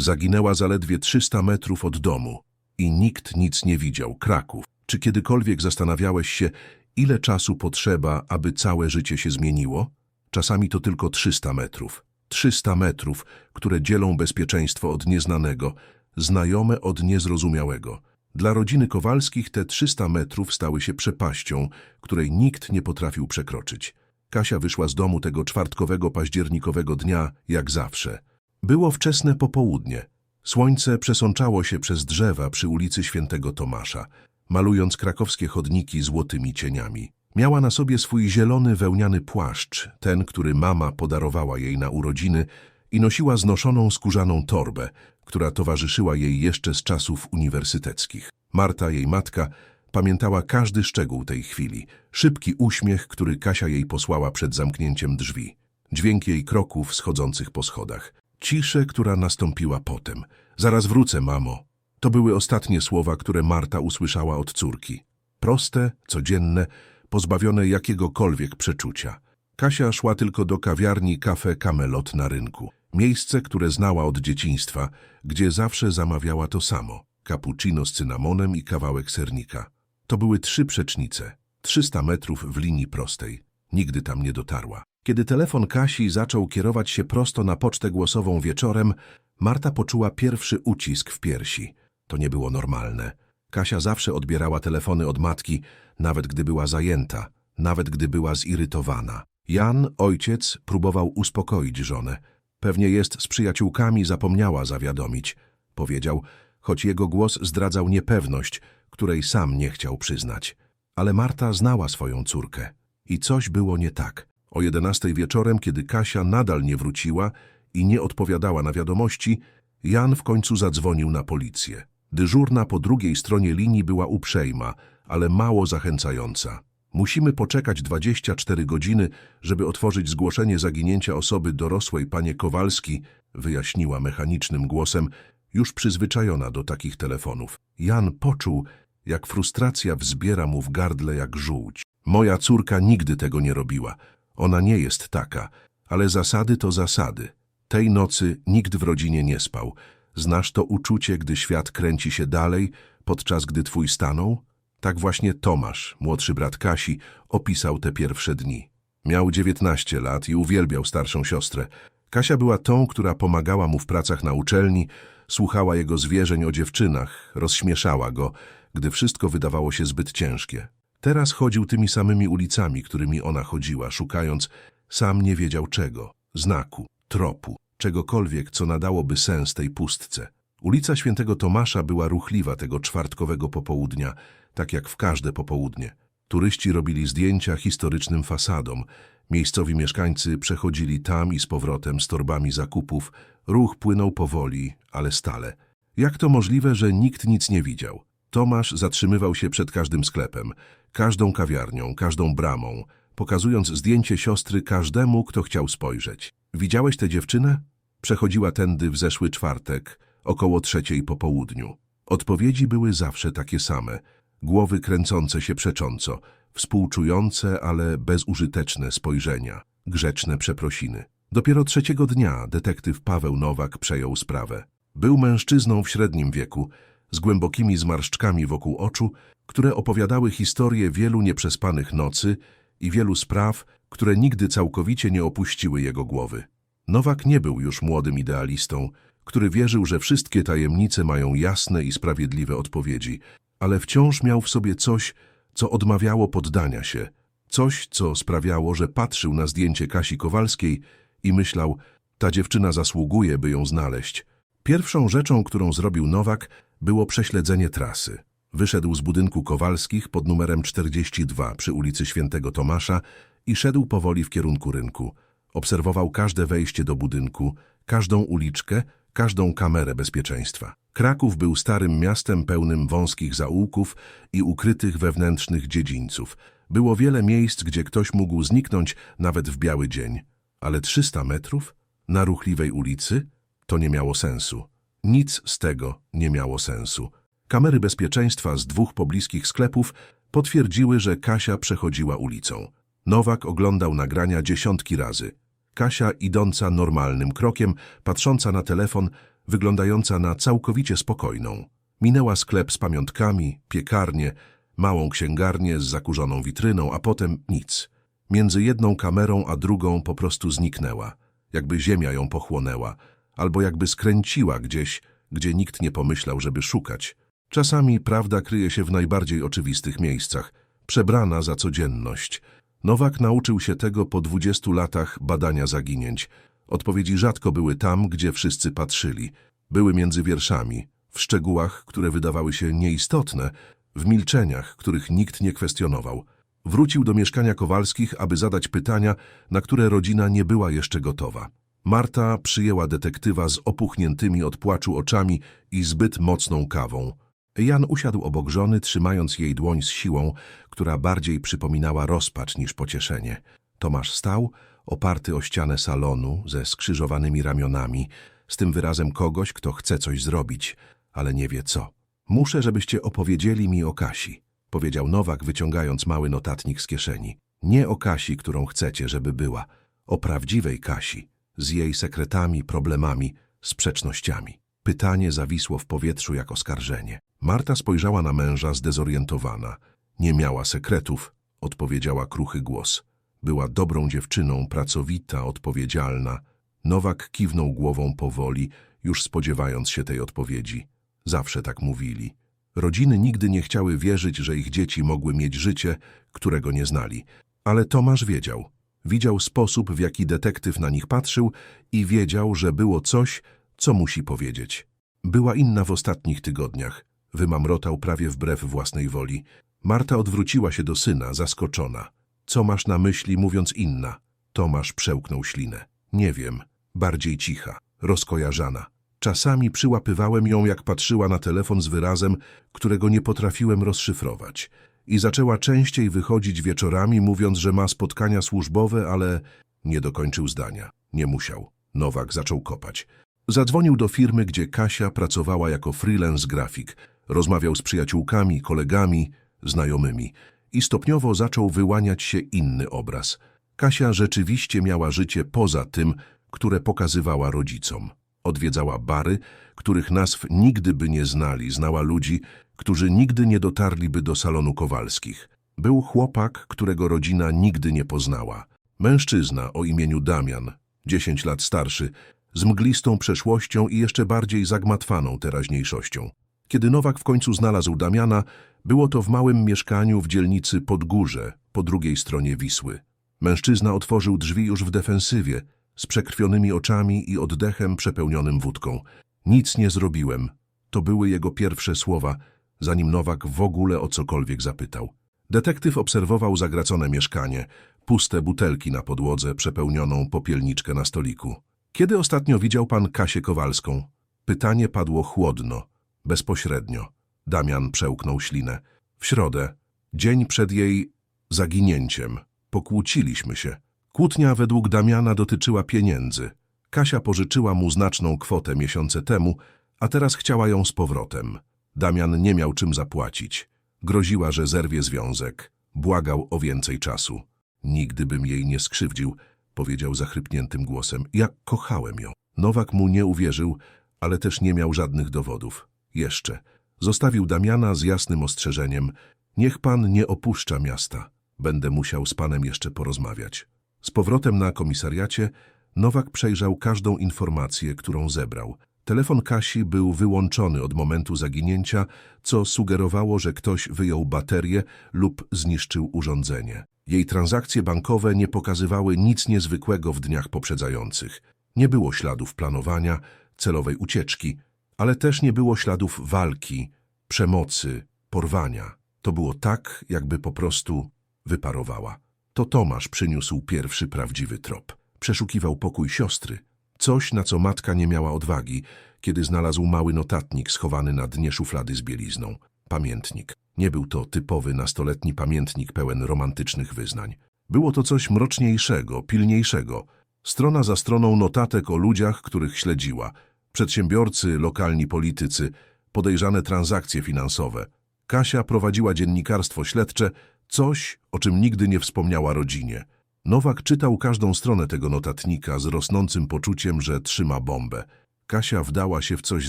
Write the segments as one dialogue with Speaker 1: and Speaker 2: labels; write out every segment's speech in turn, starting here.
Speaker 1: Zaginęła zaledwie 300 metrów od domu i nikt nic nie widział. Kraków. Czy kiedykolwiek zastanawiałeś się, ile czasu potrzeba, aby całe życie się zmieniło? Czasami to tylko 300 metrów. 300 metrów, które dzielą bezpieczeństwo od nieznanego, znajome od niezrozumiałego. Dla rodziny Kowalskich te 300 metrów stały się przepaścią, której nikt nie potrafił przekroczyć. Kasia wyszła z domu tego czwartkowego październikowego dnia, jak zawsze. Było wczesne popołudnie. Słońce przesączało się przez drzewa przy ulicy Świętego Tomasza, malując krakowskie chodniki złotymi cieniami. Miała na sobie swój zielony wełniany płaszcz, ten, który mama podarowała jej na urodziny i nosiła znoszoną skórzaną torbę, która towarzyszyła jej jeszcze z czasów uniwersyteckich. Marta, jej matka, pamiętała każdy szczegół tej chwili. Szybki uśmiech, który Kasia jej posłała przed zamknięciem drzwi. Dźwięk jej kroków schodzących po schodach. Ciszę, która nastąpiła potem. Zaraz wrócę, mamo. To były ostatnie słowa, które Marta usłyszała od córki. Proste, codzienne, pozbawione jakiegokolwiek przeczucia. Kasia szła tylko do kawiarni Cafe Camelot na rynku. Miejsce, które znała od dzieciństwa, gdzie zawsze zamawiała to samo. Cappuccino z cynamonem i kawałek sernika. To były trzy przecznice. 300 metrów w linii prostej. Nigdy tam nie dotarła. Kiedy telefon Kasi zaczął kierować się prosto na pocztę głosową wieczorem, Marta poczuła pierwszy ucisk w piersi. To nie było normalne. Kasia zawsze odbierała telefony od matki, nawet gdy była zajęta, nawet gdy była zirytowana. Jan, ojciec, próbował uspokoić żonę. Pewnie jest z przyjaciółkami, zapomniała zawiadomić, powiedział, choć jego głos zdradzał niepewność, której sam nie chciał przyznać. Ale Marta znała swoją córkę i coś było nie tak. O jedenastej wieczorem, kiedy Kasia nadal nie wróciła i nie odpowiadała na wiadomości, Jan w końcu zadzwonił na policję. Dyżurna po drugiej stronie linii była uprzejma, ale mało zachęcająca. Musimy poczekać 24 godziny, żeby otworzyć zgłoszenie zaginięcia osoby dorosłej, panie Kowalski, wyjaśniła mechanicznym głosem, już przyzwyczajona do takich telefonów. Jan poczuł, jak frustracja wzbiera mu w gardle jak żółć. Moja córka nigdy tego nie robiła. Ona nie jest taka, ale zasady to zasady. Tej nocy nikt w rodzinie nie spał. Znasz to uczucie, gdy świat kręci się dalej, podczas gdy twój stanął? Tak właśnie Tomasz, młodszy brat Kasi, opisał te pierwsze dni. Miał 19 lat i uwielbiał starszą siostrę. Kasia była tą, która pomagała mu w pracach na uczelni, słuchała jego zwierzeń o dziewczynach, rozśmieszała go, gdy wszystko wydawało się zbyt ciężkie. Teraz chodził tymi samymi ulicami, którymi ona chodziła, szukając, sam nie wiedział czego, znaku, tropu, czegokolwiek, co nadałoby sens tej pustce. Ulica Świętego Tomasza była ruchliwa tego czwartkowego popołudnia, tak jak w każde popołudnie. Turyści robili zdjęcia historycznym fasadom, miejscowi mieszkańcy przechodzili tam i z powrotem z torbami zakupów, ruch płynął powoli, ale stale. Jak to możliwe, że nikt nic nie widział? Tomasz zatrzymywał się przed każdym sklepem, każdą kawiarnią, każdą bramą, pokazując zdjęcie siostry każdemu, kto chciał spojrzeć. Widziałeś tę dziewczynę? Przechodziła tędy w zeszły czwartek, około trzeciej po południu. Odpowiedzi były zawsze takie same. Głowy kręcące się przecząco, współczujące, ale bezużyteczne spojrzenia, grzeczne przeprosiny. Dopiero trzeciego dnia detektyw Paweł Nowak przejął sprawę. Był mężczyzną w średnim wieku, z głębokimi zmarszczkami wokół oczu, które opowiadały historię wielu nieprzespanych nocy i wielu spraw, które nigdy całkowicie nie opuściły jego głowy. Nowak nie był już młodym idealistą, który wierzył, że wszystkie tajemnice mają jasne i sprawiedliwe odpowiedzi, ale wciąż miał w sobie coś, co odmawiało poddania się, coś, co sprawiało, że patrzył na zdjęcie Kasi Kowalskiej i myślał, ta dziewczyna zasługuje, by ją znaleźć. Pierwszą rzeczą, którą zrobił Nowak, było prześledzenie trasy. Wyszedł z budynku Kowalskich pod numerem 42 przy ulicy Świętego Tomasza i szedł powoli w kierunku rynku. Obserwował każde wejście do budynku, każdą uliczkę, każdą kamerę bezpieczeństwa. Kraków był starym miastem pełnym wąskich zaułków i ukrytych wewnętrznych dziedzińców. Było wiele miejsc, gdzie ktoś mógł zniknąć nawet w biały dzień. Ale 300 metrów? Na ruchliwej ulicy? To nie miało sensu. Nic z tego nie miało sensu. Kamery bezpieczeństwa z dwóch pobliskich sklepów potwierdziły, że Kasia przechodziła ulicą. Nowak oglądał nagrania dziesiątki razy. Kasia idąca normalnym krokiem, patrząca na telefon, wyglądająca na całkowicie spokojną. Minęła sklep z pamiątkami, piekarnię, małą księgarnię z zakurzoną witryną, a potem nic. Między jedną kamerą a drugą po prostu zniknęła, jakby ziemia ją pochłonęła, albo jakby skręciła gdzieś, gdzie nikt nie pomyślał, żeby szukać. Czasami prawda kryje się w najbardziej oczywistych miejscach, przebrana za codzienność. Nowak nauczył się tego po dwudziestu latach badania zaginięć. Odpowiedzi rzadko były tam, gdzie wszyscy patrzyli. Były między wierszami, w szczegółach, które wydawały się nieistotne, w milczeniach, których nikt nie kwestionował. Wrócił do mieszkania Kowalskich, aby zadać pytania, na które rodzina nie była jeszcze gotowa. Marta przyjęła detektywa z opuchniętymi od płaczu oczami i zbyt mocną kawą. Jan usiadł obok żony, trzymając jej dłoń z siłą, która bardziej przypominała rozpacz niż pocieszenie. Tomasz stał, oparty o ścianę salonu, ze skrzyżowanymi ramionami, z tym wyrazem kogoś, kto chce coś zrobić, ale nie wie co. Muszę, żebyście opowiedzieli mi o Kasi, powiedział Nowak, wyciągając mały notatnik z kieszeni. Nie o Kasi, którą chcecie, żeby była, o prawdziwej Kasi, z jej sekretami, problemami, sprzecznościami. Pytanie zawisło w powietrzu jak oskarżenie. Marta spojrzała na męża zdezorientowana. Nie miała sekretów, odpowiedziała kruchy głos. Była dobrą dziewczyną, pracowita, odpowiedzialna. Nowak kiwnął głową powoli, już spodziewając się tej odpowiedzi. Zawsze tak mówili. Rodziny nigdy nie chciały wierzyć, że ich dzieci mogły mieć życie, którego nie znali. Ale Tomasz wiedział. Widział sposób, w jaki detektyw na nich patrzył i wiedział, że było coś, co musi powiedzieć. Była inna w ostatnich tygodniach. Wymamrotał prawie wbrew własnej woli. Marta odwróciła się do syna, zaskoczona. Co masz na myśli, mówiąc inna? Tomasz przełknął ślinę. Nie wiem. Bardziej cicha, rozkojarzana. Czasami przyłapywałem ją, jak patrzyła na telefon z wyrazem, którego nie potrafiłem rozszyfrować. I zaczęła częściej wychodzić wieczorami, mówiąc, że ma spotkania służbowe, ale nie dokończył zdania. Nie musiał. Nowak zaczął kopać. Zadzwonił do firmy, gdzie Kasia pracowała jako freelance grafik. Rozmawiał z przyjaciółkami, kolegami, znajomymi. I stopniowo zaczął wyłaniać się inny obraz. Kasia rzeczywiście miała życie poza tym, które pokazywała rodzicom. Odwiedzała bary, których nazw nigdy by nie znali, znała ludzi, którzy nigdy nie dotarliby do salonu Kowalskich. Był chłopak, którego rodzina nigdy nie poznała. Mężczyzna o imieniu Damian, dziesięć lat starszy, z mglistą przeszłością i jeszcze bardziej zagmatwaną teraźniejszością. Kiedy Nowak w końcu znalazł Damiana, było to w małym mieszkaniu w dzielnicy Podgórze, po drugiej stronie Wisły. Mężczyzna otworzył drzwi już w defensywie, z przekrwionymi oczami i oddechem przepełnionym wódką. Nic nie zrobiłem. To były jego pierwsze słowa, zanim Nowak w ogóle o cokolwiek zapytał. Detektyw obserwował zagracone mieszkanie, puste butelki na podłodze, przepełnioną popielniczkę na stoliku. Kiedy ostatnio widział pan Kasię Kowalską? Pytanie padło chłodno, bezpośrednio. Damian przełknął ślinę. W środę, dzień przed jej zaginięciem, pokłóciliśmy się. Kłótnia według Damiana dotyczyła pieniędzy. Kasia pożyczyła mu znaczną kwotę miesiące temu, a teraz chciała ją z powrotem. Damian nie miał czym zapłacić. Groziła, że zerwie związek. Błagał o więcej czasu. Nigdy bym jej nie skrzywdził, powiedział zachrypniętym głosem. Ja kochałem ją. Nowak mu nie uwierzył, ale też nie miał żadnych dowodów. Jeszcze. Zostawił Damiana z jasnym ostrzeżeniem. Niech pan nie opuszcza miasta. Będę musiał z panem jeszcze porozmawiać. Z powrotem na komisariacie Nowak przejrzał każdą informację, którą zebrał. Telefon Kasi był wyłączony od momentu zaginięcia, co sugerowało, że ktoś wyjął baterię lub zniszczył urządzenie. Jej transakcje bankowe nie pokazywały nic niezwykłego w dniach poprzedzających. Nie było śladów planowania, celowej ucieczki, ale też nie było śladów walki, przemocy, porwania. To było tak, jakby po prostu wyparowała. To Tomasz przyniósł pierwszy prawdziwy trop. Przeszukiwał pokój siostry. Coś, na co matka nie miała odwagi, kiedy znalazł mały notatnik schowany na dnie szuflady z bielizną. Pamiętnik. Nie był to typowy nastoletni pamiętnik pełen romantycznych wyznań. Było to coś mroczniejszego, pilniejszego. Strona za stroną notatek o ludziach, których śledziła. Przedsiębiorcy, lokalni politycy, podejrzane transakcje finansowe. Kasia prowadziła dziennikarstwo śledcze, coś, o czym nigdy nie wspomniała rodzinie. Nowak czytał każdą stronę tego notatnika z rosnącym poczuciem, że trzyma bombę. Kasia wdała się w coś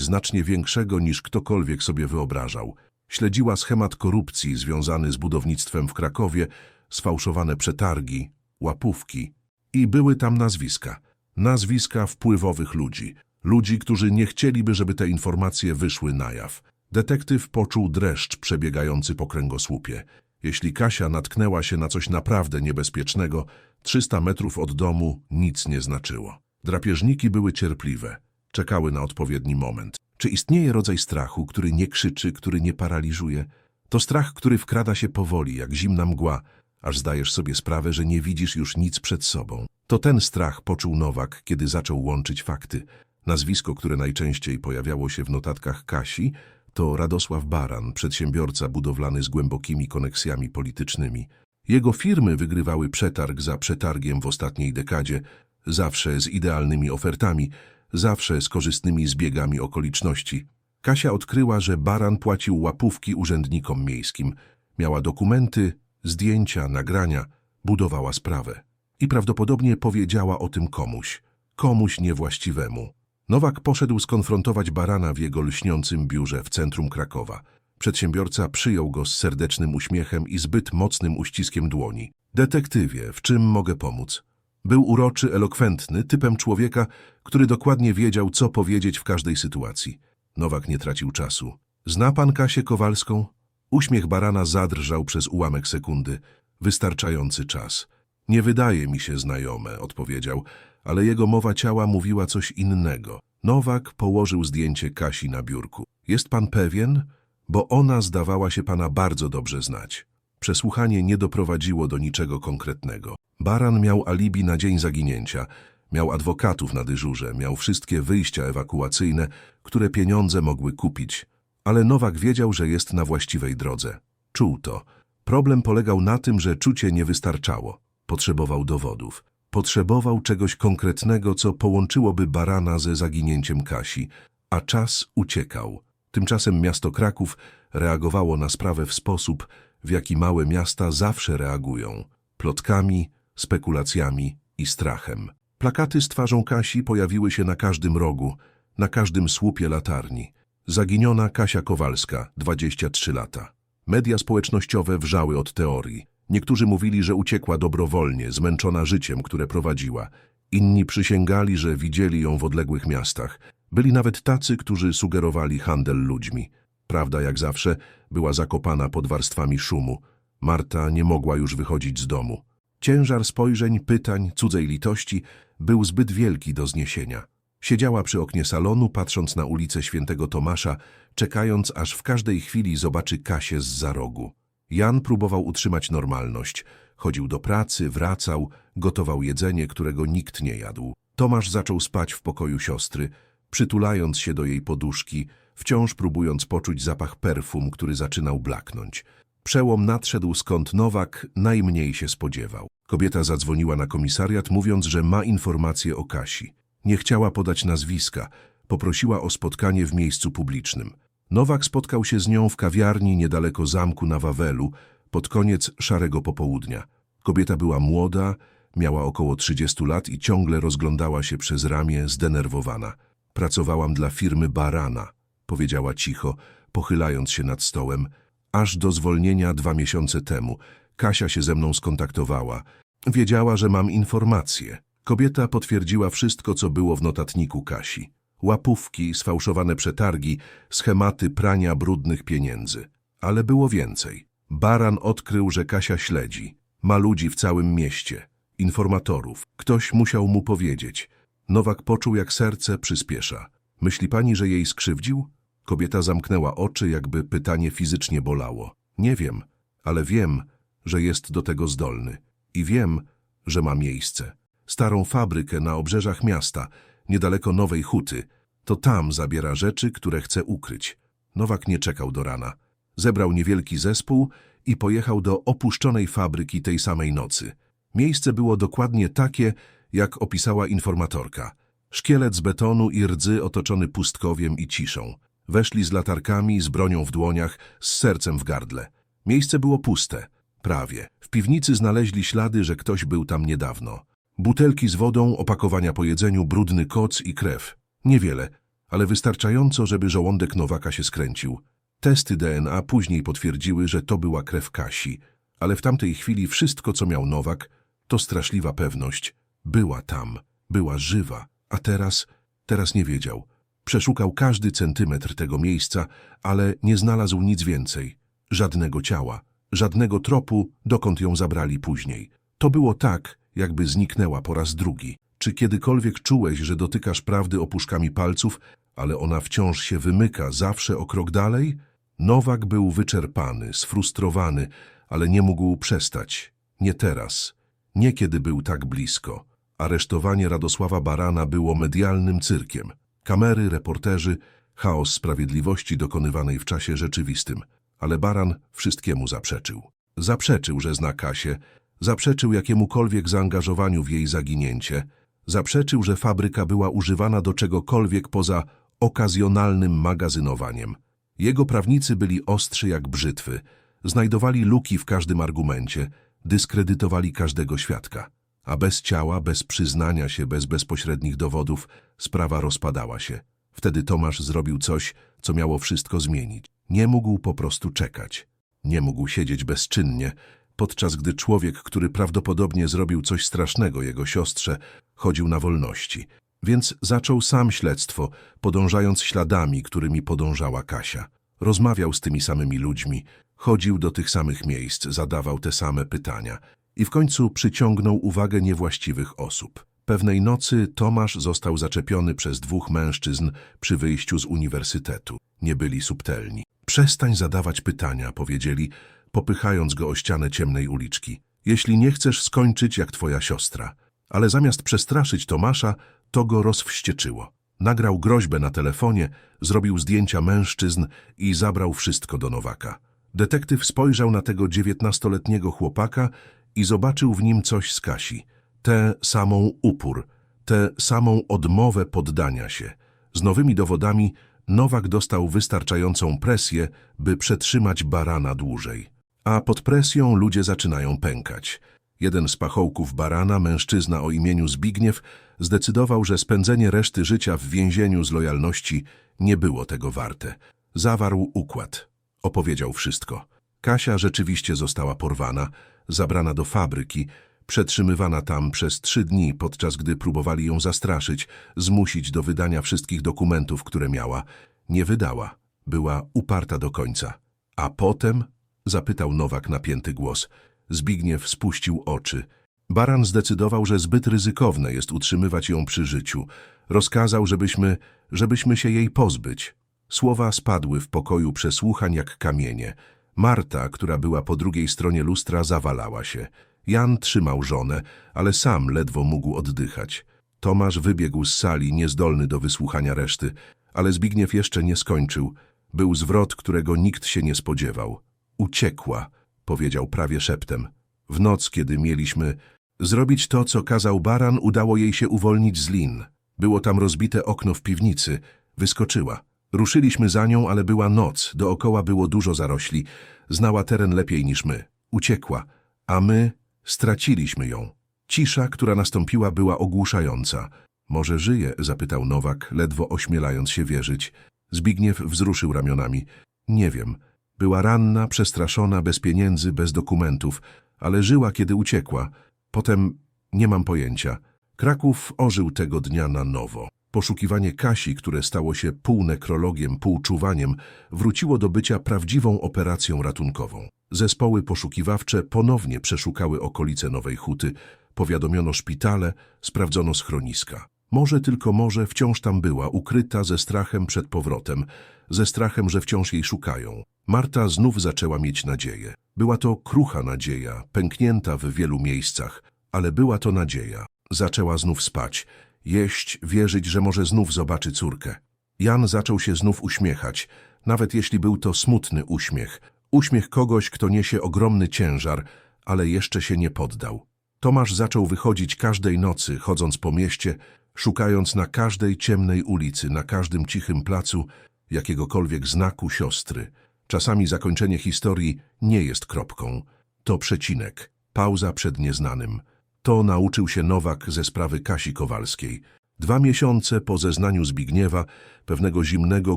Speaker 1: znacznie większego niż ktokolwiek sobie wyobrażał. Śledziła schemat korupcji związany z budownictwem w Krakowie, sfałszowane przetargi, łapówki i były tam nazwiska. Nazwiska wpływowych ludzi. Ludzi, którzy nie chcieliby, żeby te informacje wyszły na jaw. Detektyw poczuł dreszcz przebiegający po kręgosłupie. Jeśli Kasia natknęła się na coś naprawdę niebezpiecznego, 300 metrów od domu nic nie znaczyło. Drapieżniki były cierpliwe. Czekały na odpowiedni moment. Czy istnieje rodzaj strachu, który nie krzyczy, który nie paraliżuje? To strach, który wkrada się powoli, jak zimna mgła, aż zdajesz sobie sprawę, że nie widzisz już nic przed sobą. To ten strach poczuł Nowak, kiedy zaczął łączyć fakty. Nazwisko, które najczęściej pojawiało się w notatkach Kasi, to Radosław Baran, przedsiębiorca budowlany z głębokimi koneksjami politycznymi. Jego firmy wygrywały przetarg za przetargiem w ostatniej dekadzie, zawsze z idealnymi ofertami, zawsze z korzystnymi zbiegami okoliczności. Kasia odkryła, że Baran płacił łapówki urzędnikom miejskim. Miała dokumenty, zdjęcia, nagrania, budowała sprawę. I prawdopodobnie powiedziała o tym komuś, komuś niewłaściwemu. Nowak poszedł skonfrontować Barana w jego lśniącym biurze w centrum Krakowa. Przedsiębiorca przyjął go z serdecznym uśmiechem i zbyt mocnym uściskiem dłoni. Detektywie, w czym mogę pomóc? Był uroczy, elokwentny, typem człowieka, który dokładnie wiedział, co powiedzieć w każdej sytuacji. Nowak nie tracił czasu. Zna pan Kasię Kowalską? Uśmiech Barana zadrżał przez ułamek sekundy. Wystarczający czas. Nie wydaje mi się znajome, odpowiedział, ale jego mowa ciała mówiła coś innego. Nowak położył zdjęcie Kasi na biurku. Jest pan pewien? Bo ona zdawała się pana bardzo dobrze znać. Przesłuchanie nie doprowadziło do niczego konkretnego. Baran miał alibi na dzień zaginięcia, miał adwokatów na dyżurze, miał wszystkie wyjścia ewakuacyjne, które pieniądze mogły kupić. Ale Nowak wiedział, że jest na właściwej drodze. Czuł to. Problem polegał na tym, że czucie nie wystarczało. Potrzebował dowodów. Potrzebował czegoś konkretnego, co połączyłoby Barana ze zaginięciem Kasi, a czas uciekał. Tymczasem miasto Kraków reagowało na sprawę w sposób, w jaki małe miasta zawsze reagują. Plotkami, spekulacjami i strachem. Plakaty z twarzą Kasi pojawiły się na każdym rogu, na każdym słupie latarni. Zaginiona Kasia Kowalska, 23 lata. Media społecznościowe wrzały od teorii. Niektórzy mówili, że uciekła dobrowolnie, zmęczona życiem, które prowadziła. Inni przysięgali, że widzieli ją w odległych miastach. Byli nawet tacy, którzy sugerowali handel ludźmi. Prawda, jak zawsze, była zakopana pod warstwami szumu. Marta nie mogła już wychodzić z domu. Ciężar spojrzeń, pytań, cudzej litości był zbyt wielki do zniesienia. Siedziała przy oknie salonu, patrząc na ulicę Świętego Tomasza, czekając, aż w każdej chwili zobaczy Kasię z za rogu. Jan próbował utrzymać normalność. Chodził do pracy, wracał, gotował jedzenie, którego nikt nie jadł. Tomasz zaczął spać w pokoju siostry, przytulając się do jej poduszki, wciąż próbując poczuć zapach perfum, który zaczynał blaknąć. Przełom nadszedł skąd Nowak najmniej się spodziewał. Kobieta zadzwoniła na komisariat, mówiąc, że ma informacje o Kasi. Nie chciała podać nazwiska, poprosiła o spotkanie w miejscu publicznym. Nowak spotkał się z nią w kawiarni niedaleko zamku na Wawelu, pod koniec szarego popołudnia. Kobieta była młoda, miała około 30 lat i ciągle rozglądała się przez ramię, zdenerwowana. Pracowałam dla firmy Barana, powiedziała cicho, pochylając się nad stołem. Aż do zwolnienia dwa miesiące temu. Kasia się ze mną skontaktowała. Wiedziała, że mam informacje. Kobieta potwierdziła wszystko, co było w notatniku Kasi. Łapówki, sfałszowane przetargi, schematy prania brudnych pieniędzy. Ale było więcej. Baran odkrył, że Kasia śledzi. Ma ludzi w całym mieście. Informatorów. Ktoś musiał mu powiedzieć. Nowak poczuł, jak serce przyspiesza. Myśli pani, że jej skrzywdził? Kobieta zamknęła oczy, jakby pytanie fizycznie bolało. Nie wiem, ale wiem, że jest do tego zdolny. I wiem, że ma miejsce. Starą fabrykę na obrzeżach miasta, niedaleko Nowej Huty. To tam zabiera rzeczy, które chce ukryć. Nowak nie czekał do rana. Zebrał niewielki zespół i pojechał do opuszczonej fabryki tej samej nocy. Miejsce było dokładnie takie, jak opisała informatorka. Szkielet z betonu i rdzy otoczony pustkowiem i ciszą. Weszli z latarkami, z bronią w dłoniach, z sercem w gardle. Miejsce było puste. Prawie. W piwnicy znaleźli ślady, że ktoś był tam niedawno. Butelki z wodą, opakowania po jedzeniu, brudny koc i krew. Niewiele. ale wystarczająco, żeby żołądek Nowaka się skręcił. Testy DNA później potwierdziły, że to była krew Kasi, ale w tamtej chwili wszystko, co miał Nowak, to straszliwa pewność. Była tam, była żywa, a teraz, teraz nie wiedział. Przeszukał każdy centymetr tego miejsca, ale nie znalazł nic więcej. Żadnego ciała, żadnego tropu, dokąd ją zabrali później. To było tak, jakby zniknęła po raz drugi. Czy kiedykolwiek czułeś, że dotykasz prawdy opuszkami palców, ale ona wciąż się wymyka zawsze o krok dalej? Nowak był wyczerpany, sfrustrowany, ale nie mógł przestać. Nie teraz. Nie kiedy był tak blisko. Aresztowanie Radosława Barana było medialnym cyrkiem. Kamery, reporterzy, chaos sprawiedliwości dokonywanej w czasie rzeczywistym. Ale Baran wszystkiemu zaprzeczył. Zaprzeczył, że zna Kasię, zaprzeczył jakiemukolwiek zaangażowaniu w jej zaginięcie, zaprzeczył, że fabryka była używana do czegokolwiek poza okazjonalnym magazynowaniem. Jego prawnicy byli ostrzy jak brzytwy, znajdowali luki w każdym argumencie, dyskredytowali każdego świadka. A bez ciała, bez przyznania się, bez bezpośrednich dowodów, sprawa rozpadała się. Wtedy Tomasz zrobił coś, co miało wszystko zmienić. Nie mógł po prostu czekać. Nie mógł siedzieć bezczynnie, podczas gdy człowiek, który prawdopodobnie zrobił coś strasznego jego siostrze, chodził na wolności. Więc zaczął sam śledztwo, podążając śladami, którymi podążała Kasia. Rozmawiał z tymi samymi ludźmi, chodził do tych samych miejsc, zadawał te same pytania i w końcu przyciągnął uwagę niewłaściwych osób. Pewnej nocy Tomasz został zaczepiony przez dwóch mężczyzn przy wyjściu z uniwersytetu. Nie byli subtelni. Przestań zadawać pytania, powiedzieli, popychając go o ścianę ciemnej uliczki. Jeśli nie chcesz skończyć jak twoja siostra. Ale zamiast przestraszyć Tomasza, to go rozwścieczyło. Nagrał groźbę na telefonie, zrobił zdjęcia mężczyzn i zabrał wszystko do Nowaka. Detektyw spojrzał na tego dziewiętnastoletniego chłopaka i zobaczył w nim coś z Kasi. Tę samą upór, tę samą odmowę poddania się. Z nowymi dowodami Nowak dostał wystarczającą presję, by przetrzymać barana dłużej. A pod presją ludzie zaczynają pękać. Jeden z pachołków barana, mężczyzna o imieniu Zbigniew, zdecydował, że spędzenie reszty życia w więzieniu z lojalności nie było tego warte. Zawarł układ. Opowiedział wszystko. Kasia rzeczywiście została porwana, zabrana do fabryki, przetrzymywana tam przez trzy dni, podczas gdy próbowali ją zastraszyć, zmusić do wydania wszystkich dokumentów, które miała. Nie wydała. Była uparta do końca. A potem? Zapytał Nowak napięty głos. Zbigniew spuścił oczy. Baran zdecydował, że zbyt ryzykowne jest utrzymywać ją przy życiu. Rozkazał, żebyśmy, żebyśmy się jej pozbyć. Słowa spadły w pokoju przesłuchań jak kamienie. Marta, która była po drugiej stronie lustra, zawalała się. Jan trzymał żonę, ale sam ledwo mógł oddychać. Tomasz wybiegł z sali, niezdolny do wysłuchania reszty, ale Zbigniew jeszcze nie skończył. Był zwrot, którego nikt się nie spodziewał. Uciekła, powiedział prawie szeptem. W noc, kiedy mieliśmy zrobić to, co kazał baran, udało jej się uwolnić z lin. Było tam rozbite okno w piwnicy. Wyskoczyła. Ruszyliśmy za nią, ale była noc, dookoła było dużo zarośli. Znała teren lepiej niż my. Uciekła, a my straciliśmy ją. Cisza, która nastąpiła, była ogłuszająca. Może żyje? zapytał Nowak, ledwo ośmielając się wierzyć. Zbigniew wzruszył ramionami. Nie wiem. Była ranna, przestraszona, bez pieniędzy, bez dokumentów, ale żyła, kiedy uciekła. Potem nie mam pojęcia. Kraków ożył tego dnia na nowo. Poszukiwanie Kasi, które stało się pół nekrologiem, pół czuwaniem, wróciło do bycia prawdziwą operacją ratunkową. Zespoły poszukiwawcze ponownie przeszukały okolice Nowej Huty, powiadomiono szpitale, sprawdzono schroniska. Może tylko może wciąż tam była, ukryta ze strachem przed powrotem, ze strachem, że wciąż jej szukają. Marta znów zaczęła mieć nadzieję. Była to krucha nadzieja, pęknięta w wielu miejscach, ale była to nadzieja. Zaczęła znów spać, jeść, wierzyć, że może znów zobaczy córkę. Jan zaczął się znów uśmiechać, nawet jeśli był to smutny uśmiech. Uśmiech kogoś, kto niesie ogromny ciężar, ale jeszcze się nie poddał. Tomasz zaczął wychodzić każdej nocy, chodząc po mieście, szukając na każdej ciemnej ulicy, na każdym cichym placu jakiegokolwiek znaku siostry. Czasami zakończenie historii nie jest kropką. To przecinek, pauza przed nieznanym. To nauczył się Nowak ze sprawy Kasi Kowalskiej. Dwa miesiące po zeznaniu Zbigniewa, pewnego zimnego,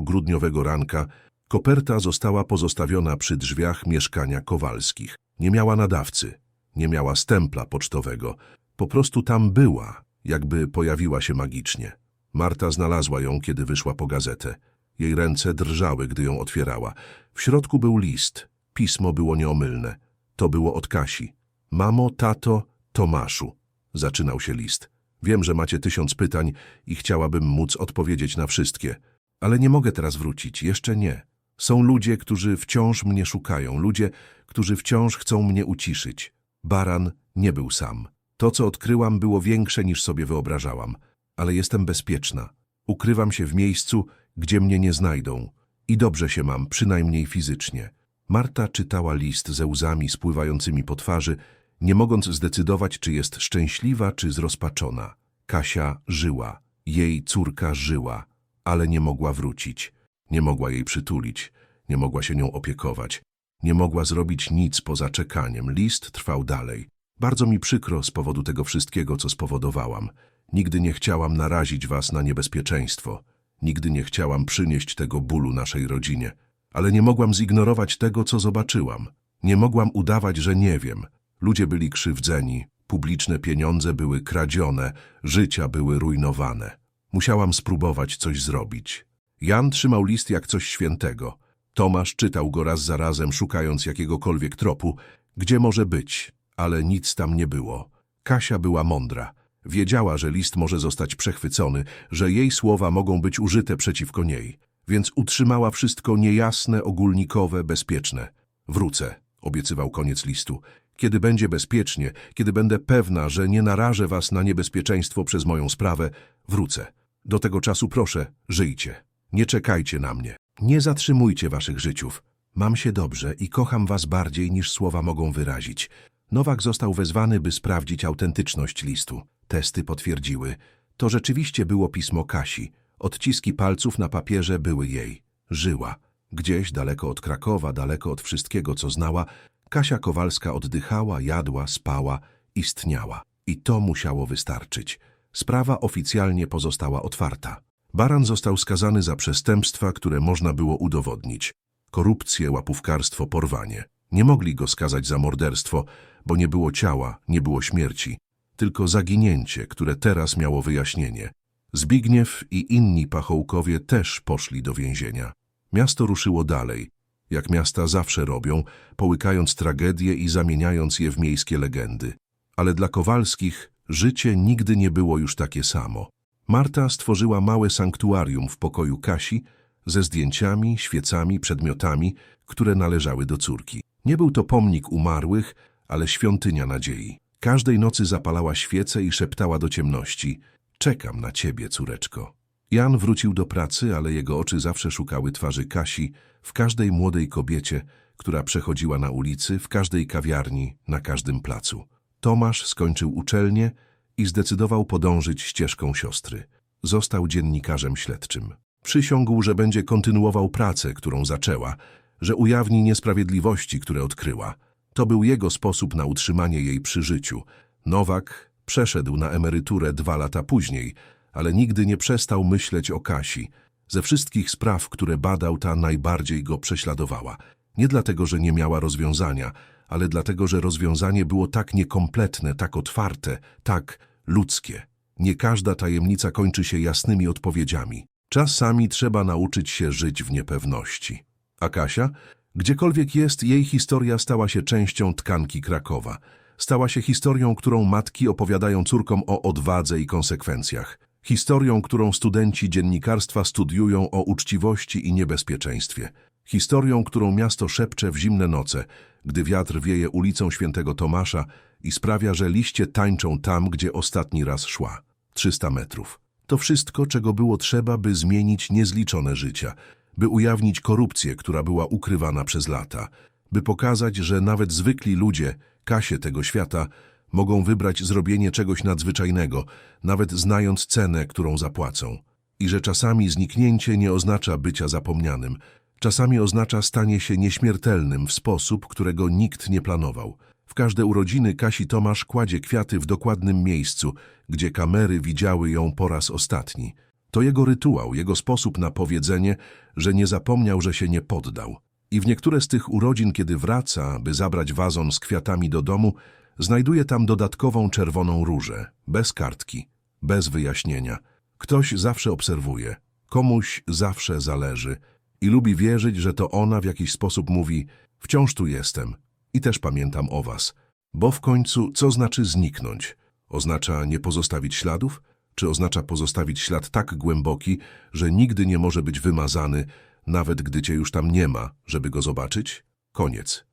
Speaker 1: grudniowego ranka, koperta została pozostawiona przy drzwiach mieszkania Kowalskich. Nie miała nadawcy, nie miała stempla pocztowego. Po prostu tam była, jakby pojawiła się magicznie. Marta znalazła ją, kiedy wyszła po gazetę. Jej ręce drżały, gdy ją otwierała. W środku był list. Pismo było nieomylne. To było od Kasi. Mamo, tato, Tomaszu. Zaczynał się list. Wiem, że macie tysiąc pytań i chciałabym móc odpowiedzieć na wszystkie. Ale nie mogę teraz wrócić, jeszcze nie. Są ludzie, którzy wciąż mnie szukają, ludzie, którzy wciąż chcą mnie uciszyć. Baran nie był sam. To, co odkryłam, było większe niż sobie wyobrażałam. Ale jestem bezpieczna. Ukrywam się w miejscu, gdzie mnie nie znajdą. I dobrze się mam, przynajmniej fizycznie. Marta czytała list ze łzami spływającymi po twarzy, nie mogąc zdecydować, czy jest szczęśliwa, czy zrozpaczona. Kasia żyła, jej córka żyła, ale nie mogła wrócić. Nie mogła jej przytulić, nie mogła się nią opiekować, nie mogła zrobić nic poza czekaniem. List trwał dalej. Bardzo mi przykro z powodu tego wszystkiego, co spowodowałam. Nigdy nie chciałam narazić was na niebezpieczeństwo. Nigdy nie chciałam przynieść tego bólu naszej rodzinie. Ale nie mogłam zignorować tego, co zobaczyłam. Nie mogłam udawać, że nie wiem. Ludzie byli krzywdzeni, publiczne pieniądze były kradzione, życia były rujnowane. Musiałam spróbować coś zrobić. Jan trzymał list jak coś świętego. Tomasz czytał go raz za razem, szukając jakiegokolwiek tropu, gdzie może być, ale nic tam nie było. Kasia była mądra. Wiedziała, że list może zostać przechwycony, że jej słowa mogą być użyte przeciwko niej, więc utrzymała wszystko niejasne, ogólnikowe, bezpieczne. Wrócę, obiecywał koniec listu. Kiedy będzie bezpiecznie, kiedy będę pewna, że nie narażę was na niebezpieczeństwo przez moją sprawę, wrócę. Do tego czasu proszę, żyjcie. Nie czekajcie na mnie. Nie zatrzymujcie waszych życiów. Mam się dobrze i kocham was bardziej niż słowa mogą wyrazić. Nowak został wezwany, by sprawdzić autentyczność listu. Testy potwierdziły. To rzeczywiście było pismo Kasi. Odciski palców na papierze były jej. Żyła. Gdzieś daleko od Krakowa, daleko od wszystkiego, co znała, Kasia Kowalska oddychała, jadła, spała, istniała. I to musiało wystarczyć. Sprawa oficjalnie pozostała otwarta. Baran został skazany za przestępstwa, które można było udowodnić. Korupcję, łapówkarstwo, porwanie. Nie mogli go skazać za morderstwo, bo nie było ciała, nie było śmierci. Tylko zaginięcie, które teraz miało wyjaśnienie. Zbigniew i inni pachołkowie też poszli do więzienia. Miasto ruszyło dalej, jak miasta zawsze robią, połykając tragedie i zamieniając je w miejskie legendy. Ale dla Kowalskich życie nigdy nie było już takie samo. Marta stworzyła małe sanktuarium w pokoju Kasi ze zdjęciami, świecami, przedmiotami, które należały do córki. Nie był to pomnik umarłych, ale świątynia nadziei. Każdej nocy zapalała świecę i szeptała do ciemności – czekam na ciebie, córeczko. Jan wrócił do pracy, ale jego oczy zawsze szukały twarzy Kasi w każdej młodej kobiecie, która przechodziła na ulicy, w każdej kawiarni, na każdym placu. Tomasz skończył uczelnię i zdecydował podążyć ścieżką siostry. Został dziennikarzem śledczym. Przysiągł, że będzie kontynuował pracę, którą zaczęła, że ujawni niesprawiedliwości, które odkryła. To był jego sposób na utrzymanie jej przy życiu. Nowak przeszedł na emeryturę dwa lata później, ale nigdy nie przestał myśleć o Kasi. Ze wszystkich spraw, które badał, ta najbardziej go prześladowała. Nie dlatego, że nie miała rozwiązania, ale dlatego, że rozwiązanie było tak niekompletne, tak otwarte, tak ludzkie. Nie każda tajemnica kończy się jasnymi odpowiedziami. Czasami trzeba nauczyć się żyć w niepewności. A Kasia? Gdziekolwiek jest, jej historia stała się częścią tkanki Krakowa. Stała się historią, którą matki opowiadają córkom o odwadze i konsekwencjach. Historią, którą studenci dziennikarstwa studiują o uczciwości i niebezpieczeństwie. Historią, którą miasto szepcze w zimne noce, gdy wiatr wieje ulicą Świętego Tomasza i sprawia, że liście tańczą tam, gdzie ostatni raz szła. 300 metrów. To wszystko, czego było trzeba, by zmienić niezliczone życia, by ujawnić korupcję, która była ukrywana przez lata, by pokazać, że nawet zwykli ludzie, kasie tego świata, mogą wybrać zrobienie czegoś nadzwyczajnego, nawet znając cenę, którą zapłacą. I że czasami zniknięcie nie oznacza bycia zapomnianym, czasami oznacza stanie się nieśmiertelnym w sposób, którego nikt nie planował. W każde urodziny Kasi Tomasz kładzie kwiaty w dokładnym miejscu, gdzie kamery widziały ją po raz ostatni. To jego rytuał, jego sposób na powiedzenie, że nie zapomniał, że się nie poddał. I w niektóre z tych urodzin, kiedy wraca, by zabrać wazon z kwiatami do domu, znajduje tam dodatkową czerwoną różę, bez kartki, bez wyjaśnienia. Ktoś zawsze obserwuje, komuś zawsze zależy i lubi wierzyć, że to ona w jakiś sposób mówi wciąż tu jestem i też pamiętam o was. Bo w końcu co znaczy zniknąć? Oznacza nie pozostawić śladów? Czy oznacza pozostawić ślad tak głęboki, że nigdy nie może być wymazany, nawet gdy cię już tam nie ma, żeby go zobaczyć? Koniec.